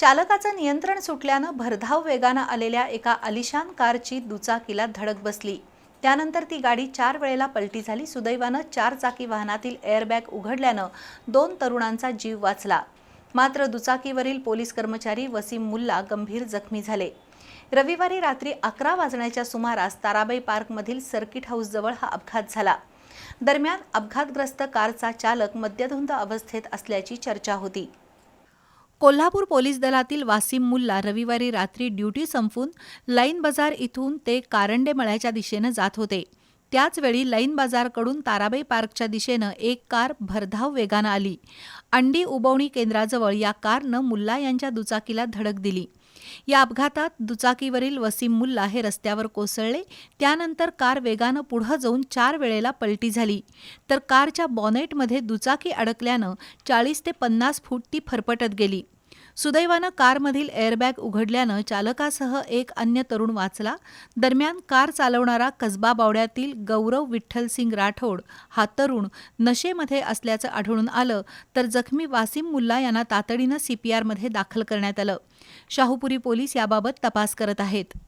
चालकाचं नियंत्रण सुटल्यानं भरधाव वेगानं आलेल्या एका आलिशान कारची दुचाकीला धडक बसली. त्यानंतर ती गाडी चार वेळेला पलटी झाली. सुदैवानं चार चाकी वाहनातील एअरबॅग उघडल्यानं दोन तरुणांचा जीव वाचला. मात्र दुचाकीवरील पोलीस कर्मचारी वसीम मुल्ला गंभीर जखमी झाले. रविवारी रात्री अकरा वाजण्याच्या सुमारास ताराबाई पार्कमधील सर्किट हाऊसजवळ हा अपघात झाला. दरम्यान अपघातग्रस्त कारचा चालक मद्यधुंद अवस्थेत असल्याची चर्चा होती. कोल्हापूर पोलीस दलातील वासिम मुल्ला रविवारी रात्री ड्युटी संपवून लाईन बाजार इथून ते कारंडे मळ्याच्या दिशेनं जात होते. त्याचवेळी लाईन बाजारकडून ताराबाई पार्कच्या दिशेनं एक कार भरधाव वेगानं आली. अंडी उबवणी केंद्राजवळ या कारनं मुल्ला यांच्या दुचाकीला धडक दिली. या अपघातात दुचाकीवरील वसीम मुल्ला हे रस्त्यावर कोसळले त्यानंतर कार वेगानं पुढं जाऊन चार वेळेला पलटी झाली. तर कारच्या बॉनेटमध्ये दुचाकी अडकल्यानं चाळीस ते पन्नास फूट ती फरफटत गेली. सुदैवानं कारमधील एअरबॅग उघडल्यानं चालकासह एक अन्य तरुण वाचला. दरम्यान कार चालवणारा कसबा बावड्यातील गौरव विठ्ठलसिंग राठोड हा तरुण नशेमध्ये असल्याचं आढळून आलं तर जखमी वासिम मुल्ला यांना तातडीनं सीपीआरमध्ये दाखल करण्यात आलं. शाहूपुरी पोलीस याबाबत तपास करत आहेत.